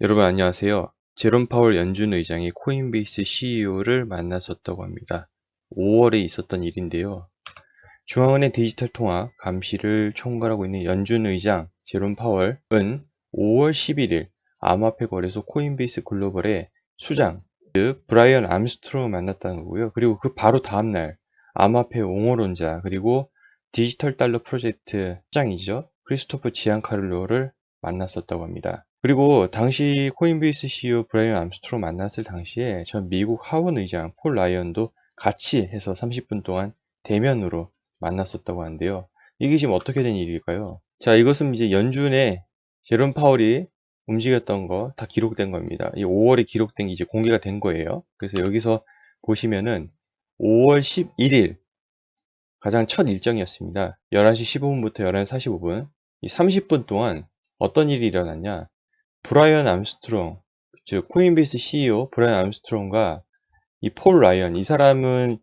여러분 안녕하세요. 제롬 파월 연준 의장이 코인베이스 CEO를 만났었다고 합니다. 5월에 있었던 일인데요. 중앙은행 디지털 통화 감시를 총괄하고 있는 연준 의장 제롬 파월은 5월 11일 암호화폐 거래소 코인베이스 글로벌의 수장 즉 브라이언 암스트롱을 만났다는 거고요. 그리고 그 바로 다음 날 암호화폐 옹호론자 그리고 디지털 달러 프로젝트 수장이죠. 크리스토퍼 지안카를로를 만났었다고 합니다. 그리고 당시 코인베이스 CEO 브라이언 암스트롱 만났을 당시에 전 미국 하원 의장 폴 라이언도 같이 해서 30분 동안 대면으로 만났었다고 하는데요. 이게 지금 어떻게 된 일일까요? 자, 이것은 이제 연준에 제롬 파월이 움직였던 거 다 기록된 겁니다. 이 5월에 기록된 게 이제 공개가 된 거예요. 그래서 여기서 보시면은 5월 11일 가장 첫 일정이었습니다. 11시 15분부터 11시 45분 이 30분 동안 어떤 일이 일어났냐 브라이언 암스트롱, 즉 코인베이스 CEO 브라이언 암스트롱과 이 폴 라이언, 이 사람은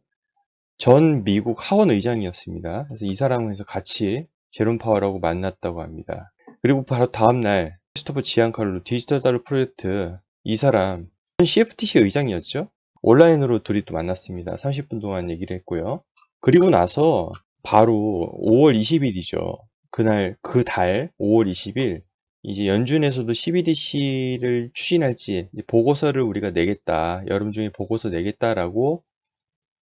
전 미국 하원 의장이었습니다. 그래서 이 사람에서 같이 제롬 파워라고 만났다고 합니다. 그리고 바로 다음 날 크리스토퍼 지안칼로 디지털 달러 프로젝트 이 사람 CFTC 의장이었죠. 온라인으로 둘이 또 만났습니다. 30분 동안 얘기를 했고요. 그리고 나서 바로 5월 20일이죠. 그날 그 달 5월 20일 이제 연준에서도 CBDC를 추진할지 보고서를 우리가 내겠다. 여름 중에 보고서 내겠다라고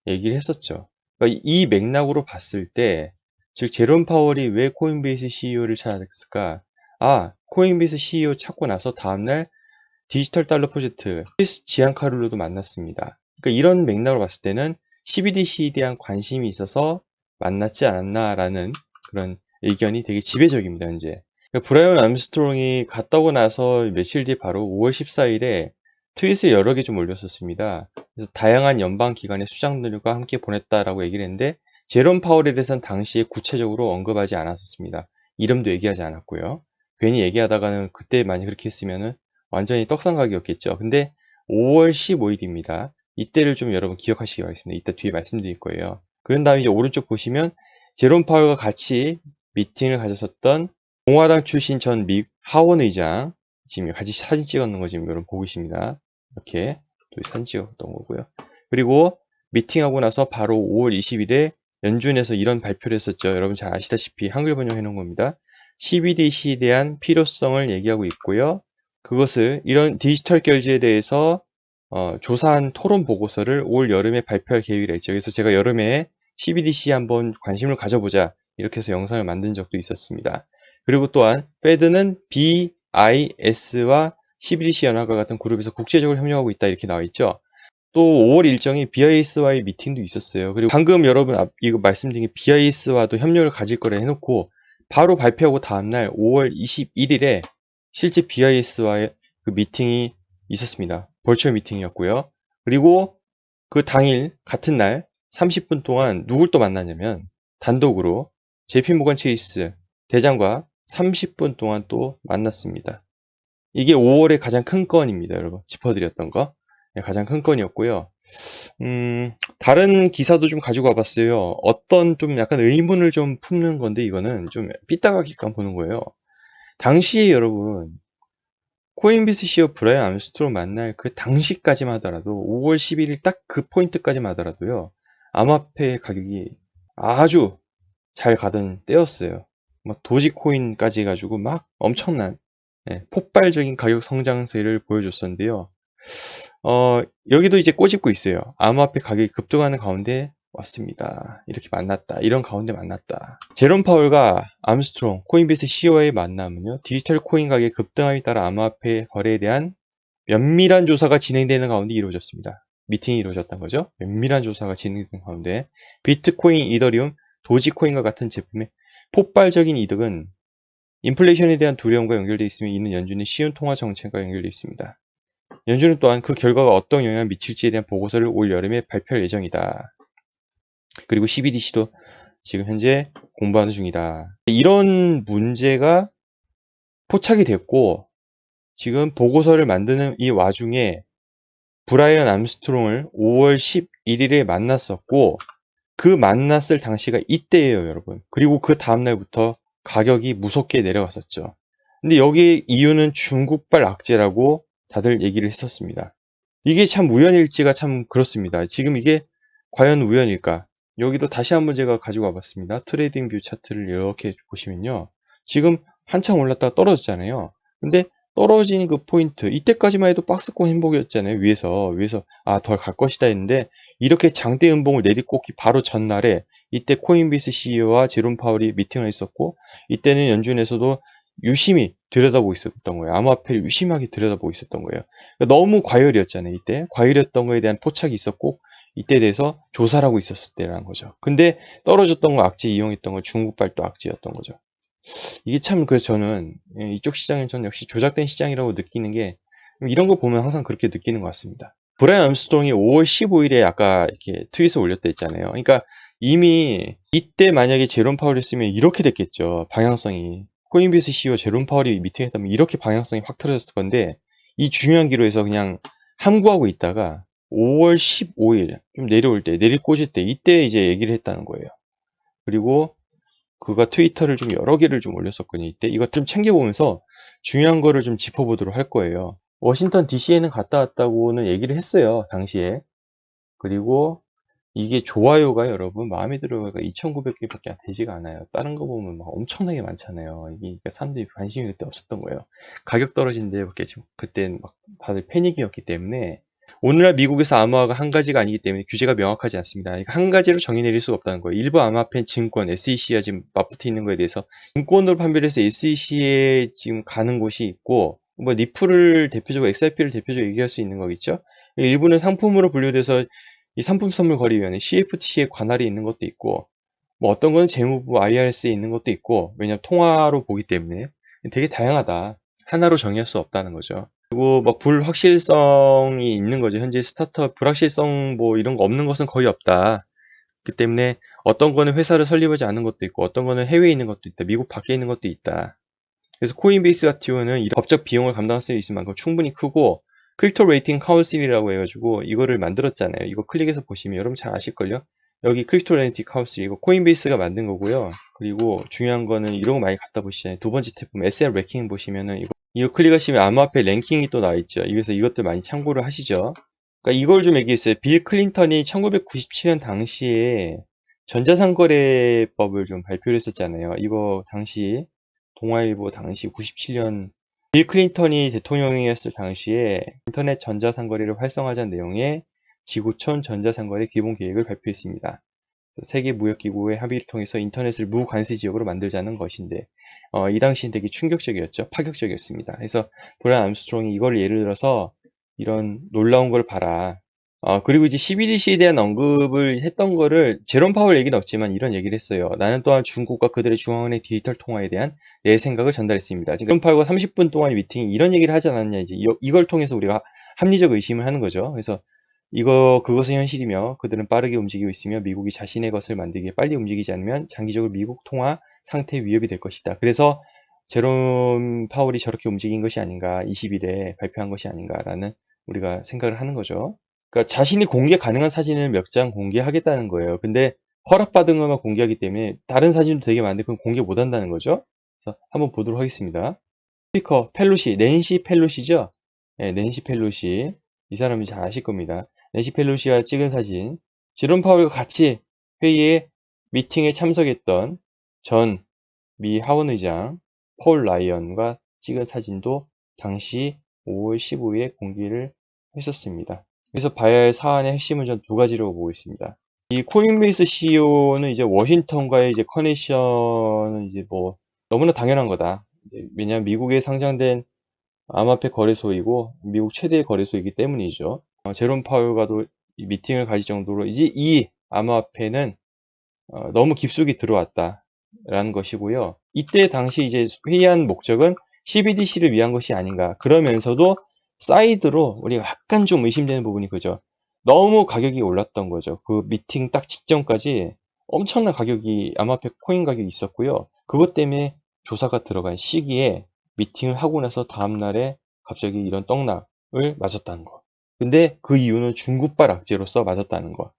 얘기를 했었죠. 그러니까 이 맥락으로 봤을 때, 즉 제롬 파월이 왜 코인베이스 CEO를 찾았을까? 아, 코인베이스 CEO 찾고 나서 다음날 디지털 달러 프로젝트 크리스 지안카룰로도 만났습니다. 그러니까 이런 맥락으로 봤을 때는 CBDC에 대한 관심이 있어서 만났지 않았나라는 그런 의견이 되게 지배적입니다, 현재. 그러니까 브라이언 암스트롱이 갔다 오고 나서 며칠 뒤 바로 5월 14일에 트윗을 여러 개 좀 올렸었습니다. 그래서 다양한 연방 기관의 수장들과 함께 보냈다라고 얘기를 했는데 제롬 파월에 대해서는 당시에 구체적으로 언급하지 않았었습니다. 이름도 얘기하지 않았고요. 괜히 얘기하다가는 그때 많이 그렇게 했으면은 완전히 떡상각이었겠죠. 근데 5월 15일입니다. 이때를 좀 여러분 기억하시기 바라겠습니다. 이따 뒤에 말씀드릴 거예요. 그런 다음에 이제 오른쪽 보시면 제롬 파월과 같이 미팅을 가졌었던 공화당 출신 전 미 하원 의장 지금 같이 사진 찍었는 거 지금 여러분 보고 계십니다. 이렇게 또 사진 찍었던 거고요. 그리고 미팅하고 나서 바로 5월 20일에 연준에서 이런 발표를 했었죠. 여러분 잘 아시다시피 한글 번역해 놓은 겁니다. CBDC에 대한 필요성을 얘기하고 있고요. 그것을 이런 디지털 결제에 대해서 어, 조사한 토론 보고서를 올 여름에 발표할 계획을 했죠. 그래서 제가 여름에 CBDC 한번 관심을 가져보자 이렇게 해서 영상을 만든 적도 있었습니다. 그리고 또한 페드는 BIS와 CBDC 연합과 같은 그룹에서 국제적으로 협력하고 있다 이렇게 나와 있죠. 또 5월 일정에 BIS와의 미팅도 있었어요. 그리고 방금 여러분 이거 말씀드린 게 BIS와도 협력을 가질 거라 해놓고 바로 발표하고 다음날 5월 21일에 실제 BIS와의 그 미팅이 있었습니다. 벌추얼 미팅이었고요. 그리고 그 당일 같은 날 30분 동안 누굴 또 만나냐면 단독으로 JP 모건 체이스 대장과 30분 동안 또 만났습니다. 이게 5월의 가장 큰 건입니다, 여러분. 짚어드렸던 거. 네, 가장 큰 건이었고요. 음, 다른 기사도 좀 가지고 와봤어요. 어떤 좀 약간 의문을 좀 품는 건데, 이거는 좀 삐딱하게끔 보는 거예요. 당시에 여러분, 코인비스 CEO 브라이언 암스트롱 만날 그 당시까지만 하더라도, 5월 11일 딱 그 포인트까지만 하더라도요, 암호화폐 가격이 아주 잘 가던 때였어요. 막 도지코인까지 해가지고 막 엄청난 예, 폭발적인 가격 성장세를 보여줬었는데요. 어, 여기도 이제 꼬집고 있어요. 암호화폐 가격이 급등하는 가운데 왔습니다. 이렇게 만났다. 이런 가운데 만났다. 제롬 파월과 암스트롱, 코인베이스 CEO의 만남은요, 디지털 코인 가격 급등함에 따라 암호화폐 거래에 대한 면밀한 조사가 진행되는 가운데 이루어졌습니다. 미팅이 이루어졌던 거죠. 면밀한 조사가 진행되는 가운데 비트코인, 이더리움, 도지코인과 같은 제품의 폭발적인 이득은 인플레이션에 대한 두려움과 연결되어 있으며 이는 연준의 쉬운 통화 정책과 연결되어 있습니다. 연준은 또한 그 결과가 어떤 영향을 미칠지에 대한 보고서를 올 여름에 발표할 예정이다. 그리고 CBDC도 지금 현재 공부하는 중이다. 이런 문제가 포착이 됐고 지금 보고서를 만드는 이 와중에 브라이언 암스트롱을 5월 11일에 만났었고 그 만났을 당시가 이때예요, 여러분. 그리고 그 다음날부터 가격이 무섭게 내려갔었죠. 근데 여기 이유는 중국발 악재라고 다들 얘기를 했었습니다. 이게 참 우연일지가 참 그렇습니다. 지금 이게 과연 우연일까? 여기도 다시 한번 제가 가지고 와봤습니다. 트레이딩 뷰 차트를 이렇게 보시면요. 지금 한참 올랐다가 떨어졌잖아요. 근데 떨어지는 그 포인트, 이때까지만 해도 박스권 행복이었잖아요. 위에서, 위에서, 아, 덜 갈 것이다 했는데, 이렇게 장대 음봉을 내리꽂기 바로 전날에, 이때 코인비스 CEO와 제롬 파월이 미팅을 했었고, 이때는 연준에서도 유심히 들여다보고 있었던 거예요. 암호화폐를 유심하게 들여다보고 있었던 거예요. 그러니까 너무 과열이었잖아요. 이때. 과열이었던 거에 대한 포착이 있었고, 이때에 대해서 조사를 하고 있었을 때라는 거죠. 근데 떨어졌던 거 악재 이용했던 거 중국발도 악재였던 거죠. 이게 참 그래서 저는 예, 이쪽 시장은 저는 역시 조작된 시장이라고 느끼는 게 이런 거 보면 항상 그렇게 느끼는 것 같습니다. 브라이언 암스트롱이 5월 15일에 아까 이렇게 트윗을 올렸다 했잖아요. 그러니까 이미 이때 만약에 제롬 파월이 했으면 이렇게 됐겠죠. 방향성이. 코인비스 CEO 제롬 파월이 미팅했다면 이렇게 방향성이 확 틀어졌을 건데 이 중요한 기로에서 그냥 함구하고 있다가 5월 15일 좀 내려올 때 내릴 꽂을 때 이때 이제 얘기를 했다는 거예요. 그리고 그가 트위터를 좀 여러 개를 좀 올렸었거든요. 이때 이것 좀 챙겨보면서 중요한 거를 좀 짚어보도록 할 거예요. 워싱턴 DC에는 갔다 왔다고는 얘기를 했어요. 당시에. 그리고 이게 좋아요가 여러분 마음에 들어가 2,900개 밖에 되지가 않아요. 다른 거 보면 막 엄청나게 많잖아요. 이게 그러니까 사람들이 관심이 그때 없었던 거예요. 가격 떨어진 데밖에 지금 그땐 막 다들 패닉이었기 때문에 오늘날 미국에서 암호화가 한 가지가 아니기 때문에 규제가 명확하지 않습니다. 그러니까 한 가지로 정의 내릴 수가 없다는 거예요. 일부 암호화폐 증권, SEC가 지금 맞붙어 있는 거에 대해서 증권으로 판별을 해서 SEC에 지금 가는 곳이 있고 뭐 니프를 대표적으로 XRP를 대표적으로 얘기할 수 있는 거겠죠. 일부는 상품으로 분류돼서 이 상품 선물 거래위원회 CFTC에 관할이 있는 것도 있고 뭐 어떤 거는 재무부 IRS에 있는 것도 있고 왜냐면 통화로 보기 때문에 되게 다양하다. 하나로 정의할 수 없다는 거죠. 그리고 막 불확실성이 있는 거죠. 현재 스타트업 불확실성 뭐 이런 거 없는 것은 거의 없다. 그 때문에 어떤 거는 회사를 설립하지 않은 것도 있고 어떤 거는 해외에 있는 것도 있다. 미국 밖에 있는 것도 있다. 그래서 코인베이스 같은 경우는 이 법적 비용을 감당할 수 있을 만큼 충분히 크고 크립토 레이팅 카운슬이라고 해가지고 이거를 만들었잖아요. 이거 클릭해서 보시면 여러분 잘 아실걸요? 여기 크립토 레이팅 카운슬 이거 코인베이스가 만든 거고요. 그리고 중요한 거는 이런 거 많이 갖다 보시잖아요. 두 번째 탭 보면 SL 랭킹 보시면은 이거 이거 클릭하시면 암호화폐 랭킹이 또 나와 있죠. 그래서 이것들 많이 참고를 하시죠. 그러니까 이걸 좀 얘기했어요. 빌 클린턴이 1997년 당시에 전자상거래법을 좀 발표를 했었잖아요. 이거 당시 동아일보 당시 97년 빌 클린턴이 대통령이었을 당시에 인터넷 전자상거래를 활성화하자는 내용의 지구촌 전자상거래 기본 계획을 발표했습니다. 세계무역기구의 합의를 통해서 인터넷을 무관세 지역으로 만들자는 것인데 어, 이 당시엔 되게 충격적이었죠. 파격적이었습니다. 그래서 브라이언 암스트롱이 이걸 예를 들어서 이런 놀라운 걸 봐라. 어, 그리고 이제 CBDC에 대한 언급을 했던 거를 제롬 파월 얘기는 없지만 이런 얘기를 했어요. 나는 또한 중국과 그들의 중앙은행 디지털 통화에 대한 내 생각을 전달했습니다. 제롬 파월과 30분 동안 미팅 이런 얘기를 하지 않았냐 이제 이, 걸 통해서 우리가 합리적 의심을 하는 거죠. 그래서 이거 그것은 현실이며 그들은 빠르게 움직이고 있으며 미국이 자신의 것을 만들기에 빨리 움직이지 않으면 장기적으로 미국 통화 상태 위협이 될 것이다. 그래서 제롬 파월이 저렇게 움직인 것이 아닌가 20일에 발표한 것이 아닌가라는 우리가 생각을 하는 거죠. 그러니까 자신이 공개 가능한 사진을 몇 장 공개하겠다는 거예요. 근데 허락받은 것만 공개하기 때문에 다른 사진도 되게 많은데 그건 공개 못 한다는 거죠. 그래서 한번 보도록 하겠습니다. 스피커 펠로시, 낸시 펠로시죠? 네, 낸시 펠로시. 이 사람이 잘 아실 겁니다. 낸시 펠로시와 찍은 사진. 제롬 파월과 같이 회의에 미팅에 참석했던 전 미 하원 의장 폴 라이언과 찍은 사진도 당시 5월 15일에 공개를 했었습니다. 그래서 봐야 할 사안의 핵심은 전 두 가지로 보고 있습니다. 이 코인베이스 CEO는 이제 워싱턴과의 이제 커넥션은 이제 뭐 너무나 당연한 거다. 왜냐하면 미국에 상장된 암호화폐 거래소이고 미국 최대의 거래소이기 때문이죠. 어, 제롬 파월과도 미팅을 가질 정도로 이제 이 암호화폐는 어, 너무 깊숙이 들어왔다라는 것이고요. 이때 당시 이제 회의한 목적은 CBDC를 위한 것이 아닌가. 그러면서도 사이드로 우리가 약간 좀 의심되는 부분이 그죠. 너무 가격이 올랐던 거죠. 그 미팅 딱 직전까지 엄청난 가격이 암호화폐 코인 가격이 있었고요. 그것 때문에 조사가 들어간 시기에 미팅을 하고 나서 다음날에 갑자기 이런 떡락을 맞았다는 거. 근데 그 이유는 중국발 악재로서 맞았다는 거.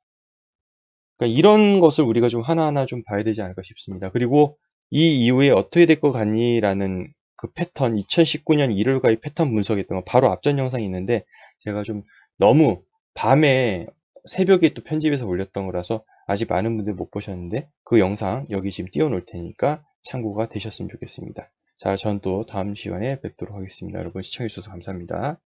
그러니까 이런 것을 우리가 좀 하나하나 좀 봐야 되지 않을까 싶습니다. 그리고 이 이후에 어떻게 될 것 같니? 라는 그 패턴 2019년 1월가의 패턴 분석했던 거 바로 앞전 영상이 있는데 제가 좀 너무 밤에 새벽에 또 편집해서 올렸던 거라서 아직 많은 분들 못 보셨는데 그 영상 여기 지금 띄워놓을 테니까 참고가 되셨으면 좋겠습니다. 자, 전 또 다음 시간에 뵙도록 하겠습니다. 여러분 시청해주셔서 감사합니다.